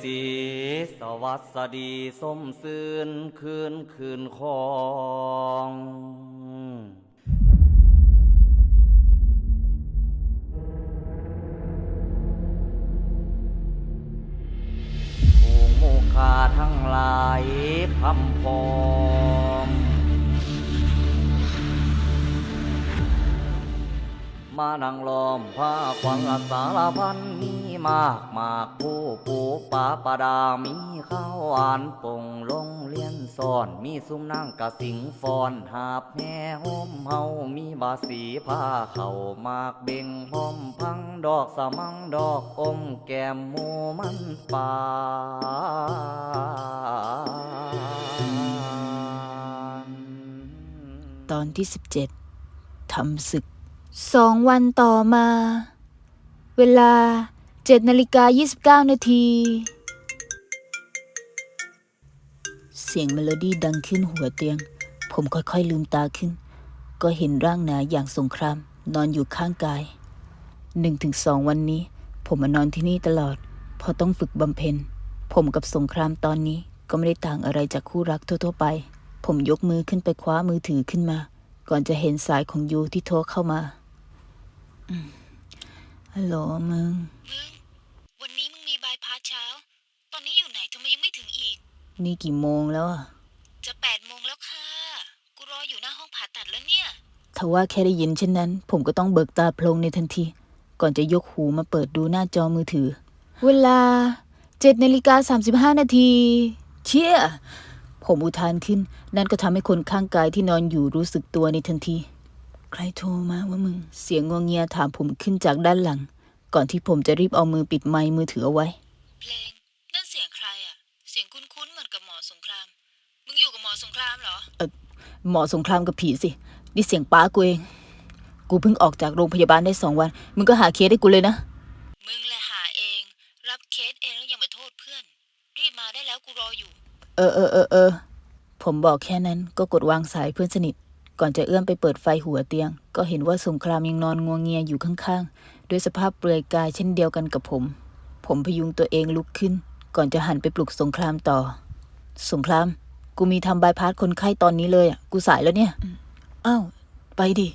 สีสวัสดีสมซืนคืนคืนของผู้หมูคาทั้งหลายพัมพองมานั่งล้อมผ้าควันละสารพัน มากมากผู้ปูปาปาดามีข้าวหวานปงลงเลียนสอน มีซุ้มนั่งกะสิงฟอนหาบแห่ห่มเฮามีบาสีผ้าเข่ามากเบ่งพร้อมพังดอกสมังดอกอมแก้มหมูมันปาตอนที่ 17ทำศึก สองวันต่อมา เวลา 7นาฬิกา29 นาที เสียงเมโลดี้ดังขึ้นหัวเตียง ผมค่อยๆลืมตาขึ้น ก็เห็นร่างหนาอย่างสงคราม นอนอยู่ข้างกายหนึ่งถึงสองวันนี้ ผมมานอนที่นี่ตลอด พอต้องฝึกบำเพ็ญ ผมกับสงครามตอนนี้ก็ไม่ได้ต่างอะไรจากคู่รักทั่วๆไป ผมยกมือขึ้นไปคว้ามือถือขึ้นมา ก่อนจะเห็นสายของยูที่โทรเข้ามา อืม ฮัลโหลมึง วันนี้มึงมีบายพาสเช้า ตอนนี้อยู่ไหนทำไมยังไม่ถึงอีก นี่กี่โมงแล้วอะจะแปดโมงแล้วค่ะ กูรออยู่หน้าห้องผ่าตัดแล้วเนี่ย ถ้าว่าแค่ได้ยินเช่นนั้น ผมก็ต้องเบิกตาโพลงในทันที ก่อนจะยกหูมาเปิดดูหน้าจอมือถือ เวลา7นาฬิกา35นาที เชี่ย ผมอุทานขึ้น นั่นก็ทำให้คนข้างกายที่นอนอยู่รู้สึกตัวในทันที ใครโทรมาว่ามึง เสียงงวงเงียถามผมขึ้นจากด้านหลัง ก่อนที่ผมจะรีบเอามือปิดไมค์มือถือเอาไว้ เพลงนั่นเสียงใครอะเสียงคุ้นๆเหมือนกับหมอสงคราม มึงอยู่กับหมอสงครามเหรอหมอสงครามกับผีสิ นี่เสียงป้ากูเอง กูเพิ่งออกจากโรงพยาบาลได้สองวัน มึงก็หาเคสให้กูเลยนะ มึงแหละหาเอง รับเคสเองแล้วยังมาโทษเพื่อน รีบมาได้แล้วกูรออยู่ เออเออเออเออผมบอกแค่นั้นก็กดวางสายเพื่อนสนิท ก่อนจะเอื้อมไปเปิดไฟหัวเตียง ก็เห็นว่าสงครามยังนอนงวงเงียอยู่ข้างๆ ด้วยสภาพเปลือยกายเช่นเดียวกันกับผม ผมพยุงตัวเองลุกขึ้น ก่อนจะหันไปปลุกสงครามต่อ สงคราม กูมีทำบายพาสคนไข้ตอนนี้เลยอะ กูสายแล้วเนี่ย อ้าว ไปดิ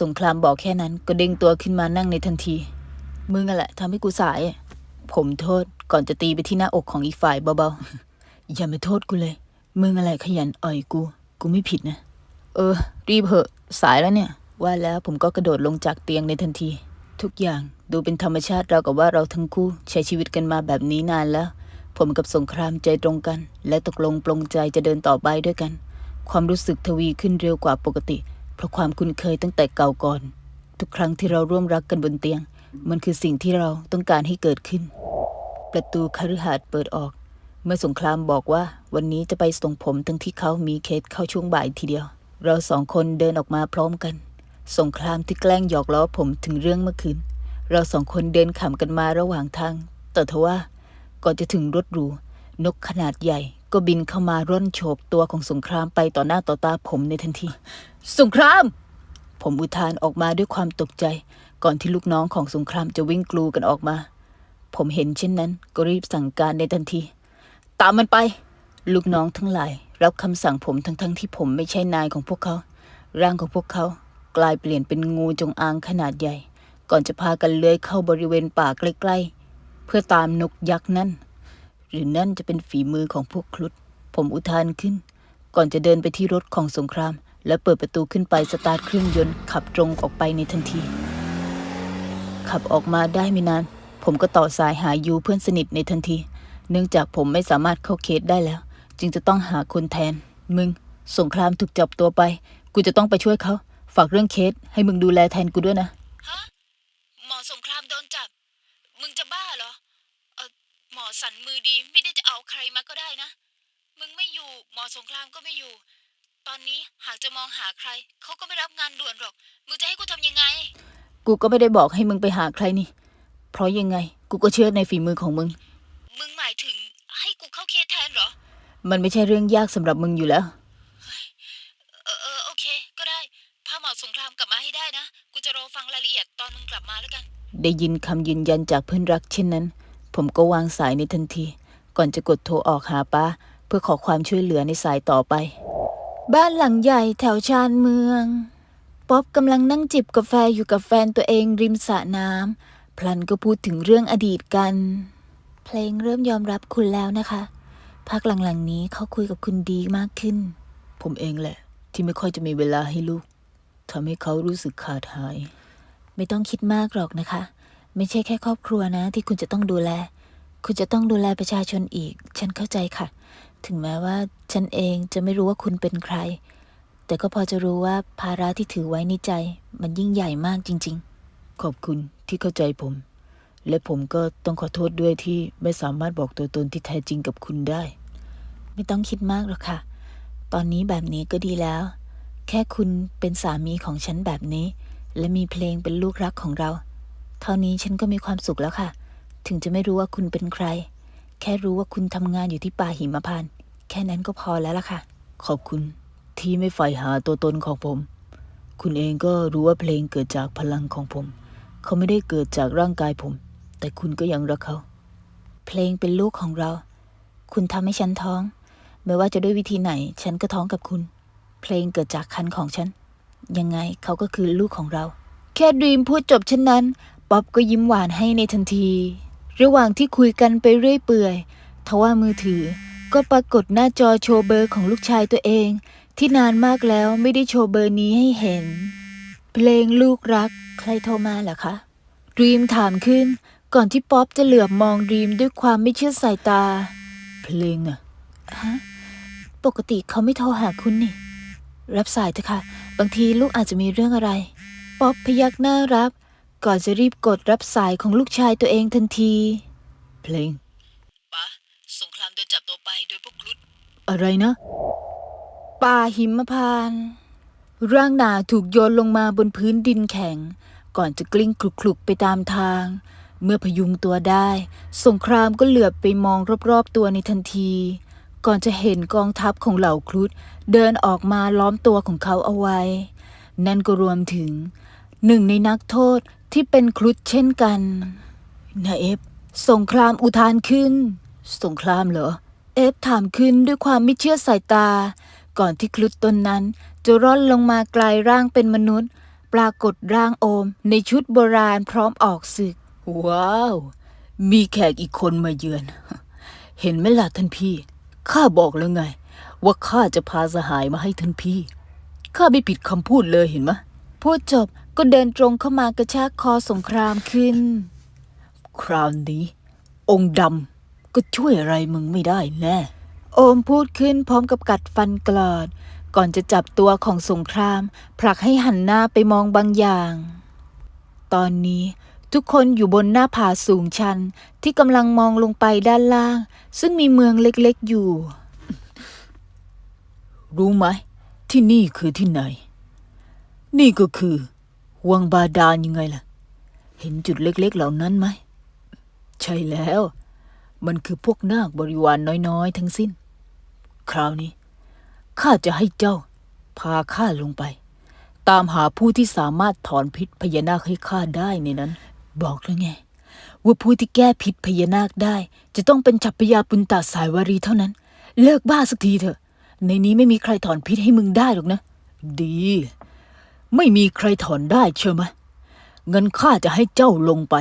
สงครามบอกแค่นั้นก็เด้งตัวขึ้นมานั่งในทันที มึงอะแหละทำให้กูสายอะผมโทษก่อนจะตีไปที่หน้าอกของอีกฝ่ายเบาๆ อย่ามาโทษกูเลย มึงอะไรขยันอ่อยกู กูไม่ผิดนะ เออ รีบเหอะ สายแล้วเนี่ย ว่าแล้วผมก็กระโดดลงจากเตียงในทันที ทุกอย่างดูเป็นธรรมชาติเราวกับว่าเราทั้งคู่ใช้ชีวิตกันมาแบบนี้นานแล้ว ผมกับสงครามใจตรงกัน และตกลงปลงใจจะเดินต่อไปด้วยกัน ความรู้สึกทวีขึ้นเร็วกว่าปกติ เพราะความคุ้นเคยตั้งแต่เก่าก่อน ทุกครั้งที่เราร่วมรักกันบนเตียง มันคือสิ่งที่เราต้องการให้เกิดขึ้น ประตูคฤหาสน์เปิดออก เมื่อสงครามบอกว่าวันนี้จะไปส่งผมทั้งที่เขามีเคสเข้าช่วงบ่ายทีเดียว เราสองคนเดินออกมาพร้อมกัน สงครามที่แกล้งหยอกล้อผมถึงเรื่องเมื่อคืน เราสองคนเดินขำกันมาระหว่างทาง แต่ทว่าก่อนจะถึงรถหรู นกขนาดใหญ่ ก็บินเข้ามาร่อนโฉบตัวของสงครามไปต่อหน้าต่อตาผมในทันที สงคราม ผมอุทานออกมาด้วยความตกใจ ก่อนที่ลูกน้องของสงครามจะวิ่งกลูกันออกมา ผมเห็นเช่นนั้นก็รีบสั่งการในทันที ตามมันไป ลูกน้องทั้งหลาย รับคำสั่งผมทั้งๆทที่ผมไม่ใช่นายของพวกเขา ร่างของพวกเขากลายเปลี่ยนเป็นงูจงอางขนาดใหญ่ ก่อนจะพากันเลื้อยเข้าบริเวณป่าใกล้ๆ เพื่อตามนกยักษ์นั่น หรือนั่นจะเป็นฝีมือของพวกครุฑผมอุทานขึ้น ก่อนจะเดินไปที่รถของสงคราม และเปิดประตูขึ้นไปสตาร์ทเครื่องยนต์ขับตรงออกไปในทันที ขับออกมาได้ไม่นาน ผมก็ต่อสายหายูเพื่อนสนิทในทันที เนื่องจากผมไม่สามารถเข้าเคสได้แล้ว จึงจะต้องหาคนแทน มึง สงครามถูกจับตัวไป กูจะต้องไปช่วยเขา ฝากเรื่องเคสให้มึงดูแลแทนกูด้วยนะ ฮะ หมอสงครามโดนจับ มึงจะบ้าเหรอเออหมอสันมือดีไม่ได้จะเอาใครมาก็ได้นะ มึงไม่อยู่ หมอสงครามก็ไม่อยู่ ตอนนี้หากจะมองหาใคร เขาก็ไม่รับงานด่วนหรอก มึงจะให้กูทำยังไง กูก็ไม่ได้บอกให้มึงไปหาใครนี่ เพราะยังไง กูก็เชื่อในฝีมือของมึง มึงหมายถึงให้กูเข้าเคสแทนเหรอ มันไม่ใช่เรื่องยากสำหรับมึงอยู่แล้ว เออเออโอเค ก็ได้พาหมอสงครามกลับมาให้ได้นะ กูจะรอฟังรายละเอียดตอนมึงกลับมาแล้วกัน ได้ยินคำยืนยันจากเพื่อนรักเช่นนั้น ผมก็วางสายในทันที ก่อนจะกดโทรออกหาป้า เพื่อขอความช่วยเหลือในสายต่อไป บ้านหลังใหญ่แถวชานเมือง ป๊อบกำลังนั่งจิบกาแฟอยู่กับแฟนตัวเองริมสระน้ำพลันก็พูดถึงเรื่องอดีตกัน เพลงเริ่มยอมรับคุณแล้วนะคะ พักหลังๆนี้เขาคุยกับคุณดีมากขึ้น ผมเองแหละ ที่ไม่ค่อยจะมีเวลาให้ลูกทำให้เขารู้สึกขาดหาย ไม่ต้องคิดมากหรอกนะคะ ไม่ใช่แค่ครอบครัวนะ ที่คุณจะต้องดูแล คุณจะต้องดูแลประชาชนอีก ฉันเข้าใจค่ะ ถึงแม้ว่าฉันเองจะไม่รู้ว่าคุณเป็นใคร แต่ก็พอจะรู้ว่าภาระที่ถือไว้ในใจ มันยิ่งใหญ่มากจริง ๆ ขอบคุณที่เข้าใจผม และผมก็ต้องขอโทษด้วยที่ไม่สามารถบอกตัวตนที่แท้จริงกับคุณได้ ไม่ต้องคิดมากหรอกค่ะ ตอนนี้แบบนี้ก็ดีแล้ว แค่คุณเป็นสามีของฉันแบบนี้ และมีเพลงเป็นลูกรักของเรา เท่านี้ฉันก็มีความสุขแล้วค่ะ ถึงจะไม่รู้ว่าคุณเป็นใคร แค่รู้ว่าคุณทำงานอยู่ที่ป่าหิมพานต์แค่นั้นก็พอแล้วล่ะค่ะ ขอบคุณที่ไม่ใฝ่หาตัวตนของผม คุณเองก็รู้ว่าเพลงเกิดจากพลังของผม เขาไม่ได้เกิดจากร่างกายผม แต่คุณก็ยังรักเขา เพลงเป็นลูกของเรา คุณทำให้ฉันท้อง ไม่ว่าจะด้วยวิธีไหน ฉันก็ท้องกับคุณ เพลงเกิดจากคันของฉัน ยังไงเขาก็คือลูกของเรา แค่ดีมพูดจบเช่นนั้น ป๊อบก็ยิ้มหวานให้ในทันที ระหว่างที่คุยกันไปเรื่อยเปื่อยทว่ามือถือ ก็ปรากฏหน้าจอโชว์เบอร์ของลูกชายตัวเอง ที่นานมากแล้วไม่ได้โชว์เบอร์นี้ให้เห็น เพลงลูกรัก ใครโทรมาเหรอคะดีมถามขึ้น ก่อนที่ป๊อบจะเหลือบมองดีมด้วยความไม่เชื่อสายตา เพลงอะ ฮะ ปกติเขาไม่โทรหาคุณนี่ รับสายเถอะค่ะ บางทีลูกอาจจะมีเรื่องอะไร ป๊อบพยักหน้ารับ ก่อนจะรีบกดรับสายของลูกชายตัวเองทันที เพลงป้าสงครามโดนจับตัวไปโดยพวกครุฑอะไรนะ ป่าหิมพานต์ร่างหนาถูกโยนลงมาบนพื้นดินแข็ง ก่อนจะกลิ้งคลุกๆไปตามทาง เมื่อพยุงตัวได้ สงครามก็เหลือบไปมองรอบๆตัวในทันที ก่อนจะเห็นกองทัพของเหล่าครุฑเดินออกมาล้อมตัวของเขาเอาไว้ นั่นก็รวมถึงหนึ่งในนักโทษที่เป็นครุฑเช่นกันนาเอฟสงครามอุทานขึ้น สงครามเหรอ เอฟถามขึ้นด้วยความไม่เชื่อสายตา ก่อนที่ครุฑตนนั้นจะร่อนลงมากลายร่างเป็นมนุษย์ ปรากฏร่างโอมในชุดโบราณพร้อมออกศึก ว้าว มีแขกอีกคนมาเยือน เห็นไหมล่ะท่านพี่ ข้าบอกแล้วไง ว่าข้าจะพาสหายมาให้ท่านพี่ ข้าไม่ผิดคำพูดเลยเห็นไหมพูดจบก็เดินตรงเข้ามากระชากคอสงครามขึ้น คราวนี้ องค์ดำก็ช่วยอะไรมึงไม่ได้แน่ โอมพูดขึ้นพร้อมกับกัดฟันกลอด ก่อนจะจับตัวของสงคราม ผลักให้หันหน้าไปมองบางอย่าง ตอนนี้ ทุกคนอยู่บนหน้าผาสูงชัน ที่กำลังมองลงไปด้านล่าง ซึ่งมีเมืองเล็กๆอยู่ รู้ไหม ที่นี่คือที่ไหน นี่ก็คือ วังบาดาลยังไงล่ะ เห็นจุดเล็กๆเหล่านั้นไหม ใช่แล้ว มันคือพวกนาคบริวารนน้อยๆ ทั้งสิ้น คราวนี้ ข้าจะให้เจ้า พาข้าลงไป ตามหาผู้ที่สามารถถอนพิษพญานาคให้ข้าได้ในนั้น บอกแล้วไง ว่าผู้ที่แก้พิษพญานาคได้ จะต้องเป็นฉัพพยาปุณตาสายวารีเท่านั้น เลิกบ้าสักทีเถอะ ในนี้ไม่มีใครถอนพิษให้มึงได้หรอกนะ ดี ไม่มีใครถอนได้เชื่อไหมเงินข้าจะให้เจ้าลงไป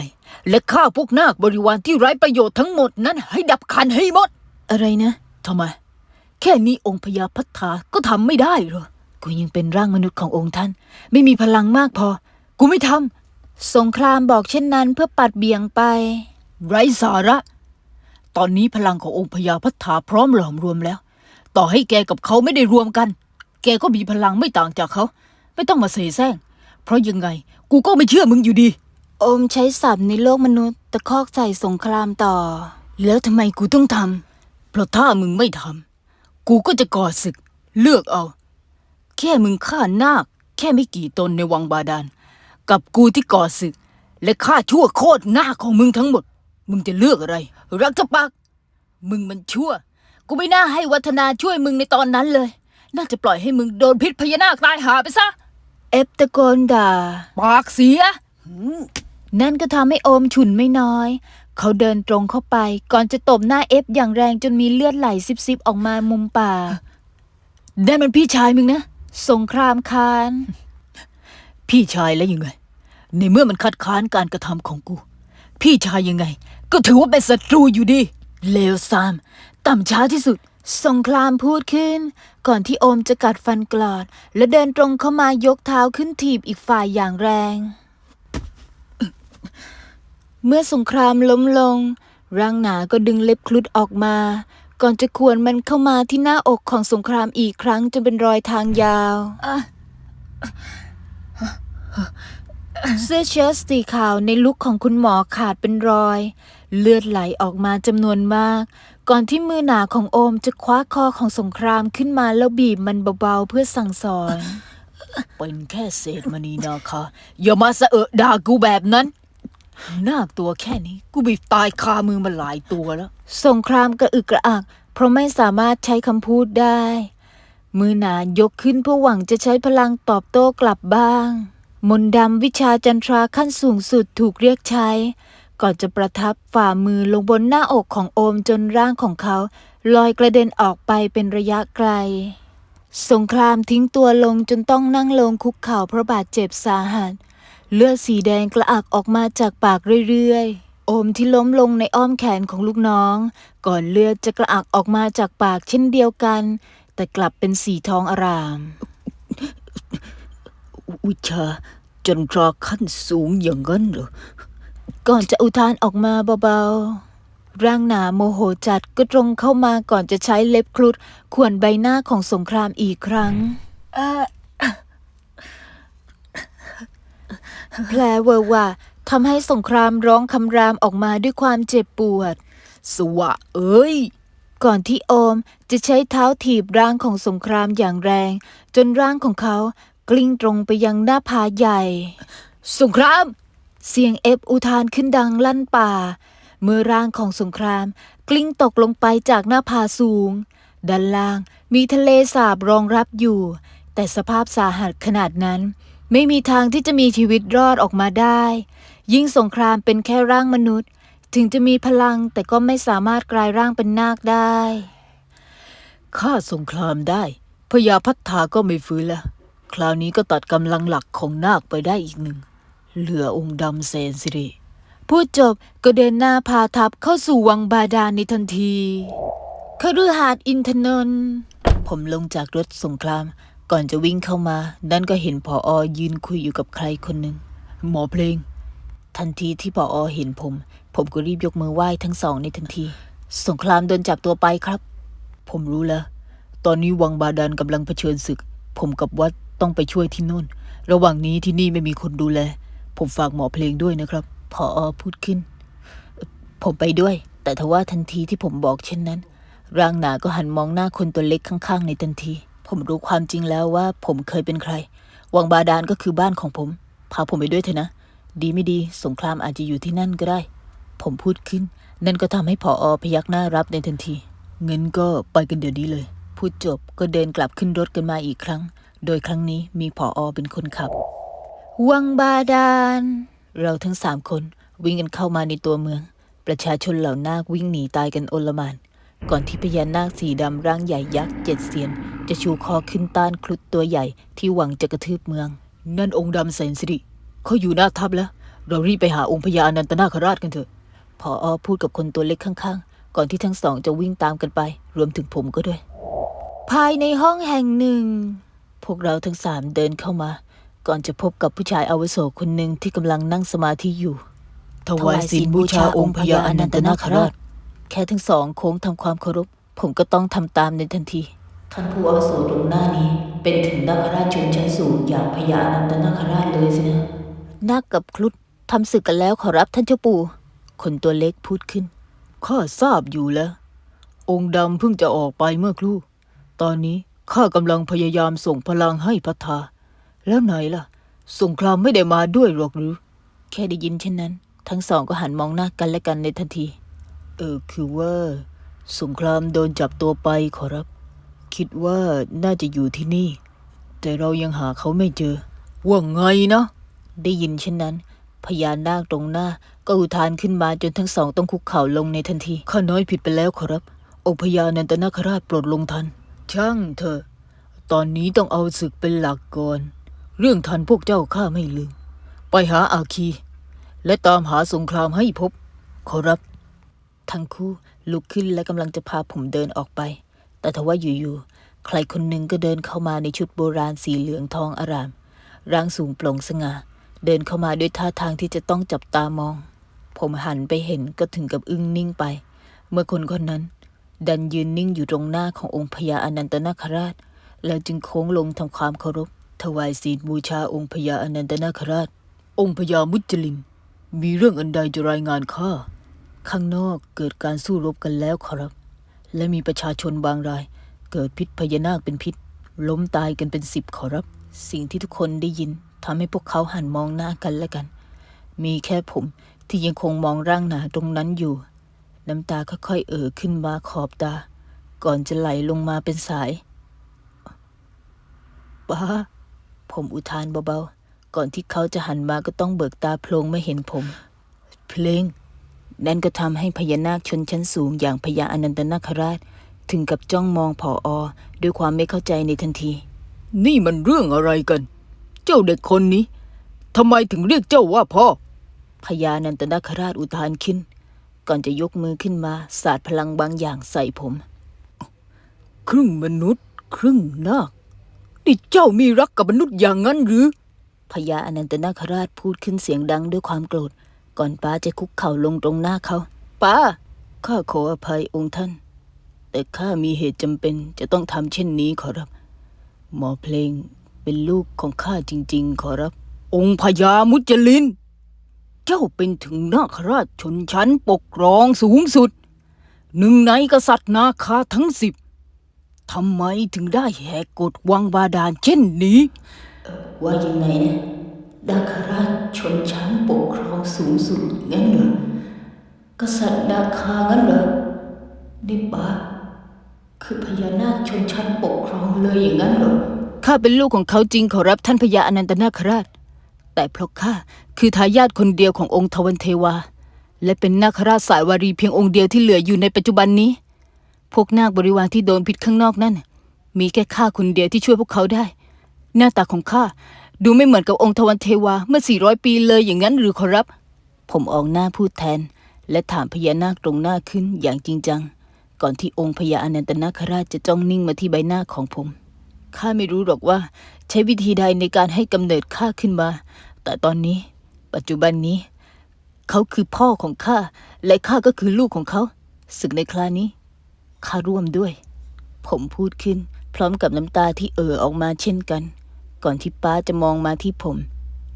และฆ่าพวกนาคบริวารที่ไร้ประโยชน์ทั้งหมดนั้น ให้ดับขันให้หมด อะไรนะทำไม แค่นี้องค์พญาพัฒธาก็ทำไม่ได้เหรอกูยังเป็นร่างมนุษย์ขององค์ท่าน ไม่มีพลังมากพอ กูไม่ทำ สงครามบอกเช่นนั้นเพื่อปัดเบี่ยงไป ไร้สาระ ตอนนี้พลังขององค์พญาพัฒธาพร้อมหลอมรวมแล้ว ต่อให้แกกับเขาไม่ได้รวมกัน แกก็มีพลังไม่ต่างจากเขา ไม่ต้องมาเสแสร้ง เพราะยังไง กูก็ไม่เชื่อมึงอยู่ดี โอมใช้ศัพท์ในโลกมนุษย์ตะคอกใส่สงครามต่อ แล้วทำไมกูต้องทำเพราะถ้ามึงไม่ทำกูก็จะก่อศึก เลือกเอา แค่มึงฆ่านาคแค่ไม่กี่ตนในวังบาดาล กับกูที่ก่อศึก และฆ่าชั่วโคตรหน้าคของมึงทั้งหมด มึงจะเลือกอะไร รักจะปัก มึงมันชั่ว กูไม่น่าให้วัฒนาช่วยมึงในตอนนั้นเลย น่าจะปล่อยให้มึงโดนพิษพญานาคตายหาไปซะ เอฟตะโกนด่า ปากเสีย นั่นก็ทำให้โอมฉุนไม่น้อย เขาเดินตรงเข้าไป ก่อนจะตบหน้าเอฟอย่างแรงจนมีเลือดไหลซิบๆออกมามุมปากนั่นมันพี่ชายมึงนะ สงครามคาน พี่ชายแล้วยังไง ในเมื่อมันคัดค้านการกระทำของกู พี่ชายยังไง ก็ถือว่าเป็นศัตรูอยู่ดี เลวซาม ต่ำช้าที่สุด สงครามพูดขึ้น ก่อนที่โอมจะกัดฟันกรอด และเดินตรงเข้ามายกเท้าขึ้นถีบอีกฝ่ายอย่างแรง เมื่อสงครามล้มลง ร่างหนาก็ดึงเล็บคลุดออกมา ก่อนจะขวนมันเข้ามาที่หน้าอกของสงครามอีกครั้งจนเป็นรอยทางยาว เสื้อเชิ้ตสีขาวในลุคของคุณหมอขาดเป็นรอย เลือดไหลออกมาจำนวนมาก ก่อนที่มือหนาของโอมจะคว้าคอของสงครามขึ้นมาแล้วบีบมันเบาๆเพื่อสั่งสอน เป็นแค่เศษมณีนะคะ อย่ามาสะเอะด่ากูแบบนั้นน่ากตัวแค่นี้ กูบีบตายคามือมาหลายตัวแล้ว สงครามกระอึกกระอัก เพราะไม่สามารถใช้คำพูดได้ มือหนายกขึ้นเพื่อหวังจะใช้พลังตอบโต้กลับบ้าง มนต์ดำวิชาจันทราขั้นสูงสุดถูกเรียกใช้ ก่อนจะประทับฝ่ามือลงบนหน้าอกของโอมจนร่างของเขา ลอยกระเด็นออกไปเป็นระยะไกล สงครามทิ้งตัวลงจนต้องนั่งลงคุกเข่าเพราะบาดเจ็บสาหัส เลือดสีแดงกระอักออกมาจากปากเรื่อยๆ โอมที่ล้มลงในอ้อมแขนของลูกน้อง ก่อนเลือดจะกระอักออกมาจากปากเช่นเดียวกัน แต่กลับเป็นสีทองอาราม วิชาจันทราขั้นสูงอย่างนั้นเหรอ ก่อนจะอุทานออกมาเบาๆ ร่างหนาโมโหจัดก็ตรงเข้ามาก่อนจะใช้เล็บครุดข่วนใบหน้าของสงครามอีกครั้งแผลเวอะหวะทำให้สงครามร้องคำรามออกมาด้วยความเจ็บปวด สวะเอ้ย ก่อนที่โอมจะใช้เท้าถีบร่างของสงครามอย่างแรง จนร่างของเขา กลิ้งตรงไปยังหน้าผาใหญ่ สงคราม เสียงเอฟอุทานขึ้นดังลั่นป่า เมื่อร่างของสงคราม กลิ้งตกลงไปจากหน้าผาสูง ด้านล่างมีทะเลสาบรองรับอยู่ แต่สภาพสาหัสขนาดนั้น ไม่มีทางที่จะมีชีวิตรอดออกมาได้ ยิ่งสงครามเป็นแค่ร่างมนุษย์ ถึงจะมีพลังแต่ก็ไม่สามารถกลายร่างเป็นนาคได้ข้าสงครามได้พญาพัฒธาก็ไม่ฟื้นล้ว คราวนี้ก็ตัดกำลังหลักของนาคไปได้อีกหนึ่ง เหลือองค์ดำเซนสิริ พูดจบก็เดินหน้าพาทัพเข้าสู่วังบาดาลในทันทีคฤหาสน์อินทนนท์ผมลงจากรถสงคราม ก่อนจะวิ่งเข้ามานั่นก็เห็นผออยืนคุยอยู่กับใครคนหนึ่ง หมอเพลง ทันทีที่ผออเห็นผม ผมก็รีบยกมือไหว้ทั้งสองในทันที สงครามโดนจับตัวไปครับ ผมรู้แล้ว ตอนนี้วังบาดาลกำลังเผชิญศึก ผมกับวัด ต้องไปช่วยที่นู่น ระหว่างนี้ที่นี่ไม่มีคนดูแล ผมฝากหมอเพลงด้วยนะครับ พออพูดขึ้น ผมไปด้วย แต่ทว่าทันทีที่ผมบอกเช่นนั้น ร่างหนาก็หันมองหน้าคนตัวเล็กข้างๆ ในทันที ผมรู้ความจริงแล้วว่าผมเคยเป็นใคร วังบาดาลก็คือบ้านของผม พาผมไปด้วยเถอะนะ ดีไม่ดี สงครามอาจจะอยู่ที่นั่นก็ได้ ผมพูดขึ้น นั่นก็ทำให้ผออพยักหน้ารับในทันที เงินก็ไปกันเดี๋ยวนี้เลยพูดจบก็เดินกลับขึ้นรถกันมาอีกครั้ง โดยครั้งนี้มีผออเป็นคนขับ วังบาดาล เราทั้งสามคนวิ่งกันเข้ามาในตัวเมือง ประชาชนเหล่านาควิ่งหนีตายกันโอลมาน ก่อนที่พญานาคสีดำร่างใหญ่ยักษ์เจ็ดเสียน จะชูคอขึ้นต้านครุฑตัวใหญ่ที่หวังจะกระทืบเมือง นั่นองค์ดำแสนสิริเขาอยู่หน้าทัพแล้ว เรารีบไปหาองค์พญาอนันตนาคราชกันเถอะพออพูดกับคนตัวเล็กข้างๆ ก่อนที่ทั้งสองจะวิ่งตามกันไป รวมถึงผมก็ด้วย ภายในห้องแห่งหนึ่ง พวกเราทั้งสามเดินเข้ามา ก่อนจะพบกับผู้ชายอาวุโสคนหนึ่งที่กำลังนั่งสมาธิอยู่ ถวายศีลบูชาองค์พญาอนันตนาคราช แค่ทั้งสองโค้งทำความเคารพ ผมก็ต้องทำตามในทันที ท่านผู้อาวุโสตรงหน้านี้ เป็นถึงนาคราชชนชั้นสูงอย่างพญาอนันตนาคราชเลยสินะนาคกับครุฑทำศึกกันแล้วขอรับท่านเจ้าปู่ คนตัวเล็กพูดขึ้น ข้าทราบอยู่แล้ว องค์ดำเพิ่งจะออกไปเมื่อครู่ ตอนนี้ ข้ากำลังพยายามส่งพลังให้พัทธาแล้วไหนล่ะ สงครามไม่ได้มาด้วยหรอกหรือ แค่ได้ยินเช่นนั้น ทั้งสองก็หันมองหน้ากันและกันในทันที เออคือว่า สงครามโดนจับตัวไปขอรับ คิดว่าน่าจะอยู่ที่นี่ แต่เรายังหาเขาไม่เจอ ว่าไงนะ ได้ยินเช่นนั้น พญานาคตรงหน้าก็อุทานขึ้นมาจนทั้งสองต้องคุกเข่าลงในทันที ข้าน้อยผิดไปแล้วขอรับ องค์พญานันตนาคราชโปรดลงทัน ช่างเถอะ ตอนนี้ต้องเอาศึกเป็นหลักก่อน เรื่องทันพวกเจ้าข้าไม่ลืม ไปหาอาคี และตามหาสงครามให้พบ ขอรับ ทั้งคู่ลุกขึ้นและกำลังจะพาผมเดินออกไป แต่ทว่าอยู่ๆ ใครคนหนึ่งก็เดินเข้ามาในชุดโบราณสีเหลืองทองอาราม ร่างสูงโปร่งสง่า เดินเข้ามาด้วยท่าทางที่จะต้องจับตามอง ผมหันไปเห็นก็ถึงกับอึ้งนิ่งไป เมื่อคนคนนั้น ดันยืนนิ่งอยู่ตรงหน้าขององค์พญาอนันตนาคราช แล้วจึงโค้งลงทำความเคารพ ถวายศีลบูชาองค์พญาอนันตนาคราช องค์พญามุจลิน มีเรื่องอันใดจะรายงานข้าข้างนอกเกิดการสู้รบกันแล้วขอรับ และมีประชาชนบางราย เกิดพิษพญานาคเป็นพิษ ล้มตายกันเป็นสิบขอรับ สิ่งที่ทุกคนได้ยินทำให้พวกเขาหันมองหน้ากันและกัน มีแค่ผมที่ยังคงมองร่างหนาตรงนั้นอยู่ น้ำตาค่อยๆเอ่อขึ้นมาขอบตา ก่อนจะไหลลงมาเป็นสายป้าผมอุทานเบาๆ ก่อนที่เขาจะหันมาก็ต้องเบิกตาโพลงไม่เห็นผม เพลง นั่นก็ทำให้พญานาคชนชั้นสูงอย่างพญาอนันตนาคราช ถึงกับจ้องมองผออด้วยความไม่เข้าใจในทันที นี่มันเรื่องอะไรกัน เจ้าเด็กคนนี้ทำไมถึงเรียกเจ้าว่าพ่อพญาอนันตนาคราชอุทานขึ้น ก่อนจะยกมือขึ้นมา สาดพลังบางอย่างใส่ผม ครึ่งมนุษย์ ครึ่งนาคนี่เจ้ามีรักกับมนุษย์อย่างนั้นหรือพญาอนันตนาคราชพูดขึ้นเสียงดังด้วยความโกรธ ก่อนป้าจะคุกเข่าลงตรงหน้าเขาป้าข้าขออภัยองค์ท่าน แต่ข้ามีเหตุจำเป็นจะต้องทำเช่นนี้ขอรับ หมอเพลงเป็นลูกของข้าจริง ๆ ขอรับ องค์พญามุจลิน เจ้าเป็นถึงนาคราชชนชั้นปกครองสูงสุด หนึ่งในกษัตริย์นาคาทั้งสิบทำไมถึงได้แหกกฎวังบาดาลเช่นนี้ว่ายังไงนะนาคราชชนชั้นปกครองสูงสุดงั้นเหรอกษัตริย์นาคางั้นเหรอดิปาคือพญานาคชนชั้นปกครองเลยอย่างนั้นเหรอข้าเป็นลูกของเขาจริงขอรับท่านพญาอนันตนาคราช แต่เพราะข้าคือทายาทคนเดียวขององค์ทวันเทวา และเป็นนาคราชสายวารีเพียงองค์เดียวที่เหลืออยู่ในปัจจุบันนี้ พวกนาคบริวารที่โดนพิษข้างนอกนั่น มีแค่ข้าคนเดียวที่ช่วยพวกเขาได้ หน้าตาของข้าดูไม่เหมือนกับองค์ทวันเทวาเมื่อ 400 ปีเลยอย่างนั้นหรือขอรับ ผมออกหน้าพูดแทน และถามพญานาคตรงหน้าขึ้นอย่างจริงจัง ก่อนที่องค์พญาอนันตนาคราชจะจ้องนิ่งมาที่ใบหน้าของผมข้าไม่รู้หรอกว่า ใช้วิธีใดในการให้กำเนิดข้าขึ้นมา แต่ตอนนี้ ปัจจุบันนี้ เขาคือพ่อของข้า และข้าก็คือลูกของเขา ศึกในครานี้ ข้าร่วมด้วย ผมพูดขึ้น พร้อมกับน้ำตาที่เอ่อออกมาเช่นกัน ก่อนที่ป้าจะมองมาที่ผม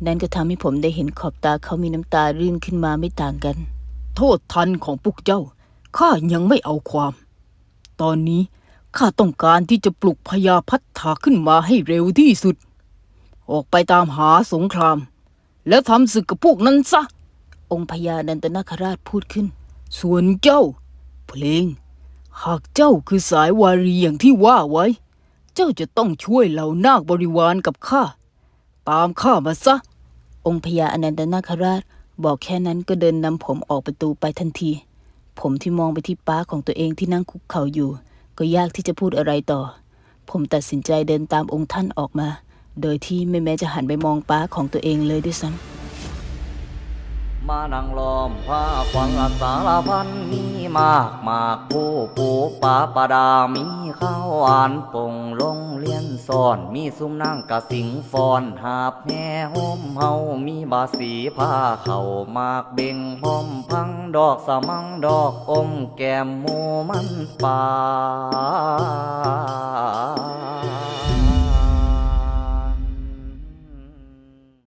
นั่นก็ทำให้ผมได้เห็นขอบตาเขามีน้ำตารื่นขึ้นมาไม่ต่างกัน โทษทันของพวกเจ้า ข้ายังไม่เอาความ ตอนนี้ข้าต้องการที่จะปลุกพญาพัฒถาขึ้นมาให้เร็วที่สุด ออกไปตามหาสงคราม แล้วทำศึกกับพวกนั้นซะ องค์พญานันตนาคราชพูดขึ้น ส่วนเจ้า เพลง หากเจ้าคือสายวารีอย่างที่ว่าไว้ เจ้าจะต้องช่วยเหล่านาคบริวารกับข้า ตามข้ามาซะ องค์พญาอนันตนาคราชบอกแค่นั้นก็เดินนำผมออกประตูไปทันที ผมที่มองไปที่ป้าของตัวเองที่นั่งคุกเข่าอยู่ ก็ยากที่จะพูดอะไรต่อ ผมตัดสินใจเดินตามองค์ท่านออกมา โดยที่ไม่แม้จะหันไปมองป้าของตัวเองเลยด้วยซ้ำมานังล้อมผ้าควังสารพันมีมากมากผู้ปูปาปดามีข้าวหวานปงลงเลียนสอน มีซุ้มนั่งกะสิงฟอนหาบแห่ห่มเฮามีบาสีผ้าเข่ามากเบ่งพร้อมพังดอกสมังดอกอมแก้มหมูมันป่า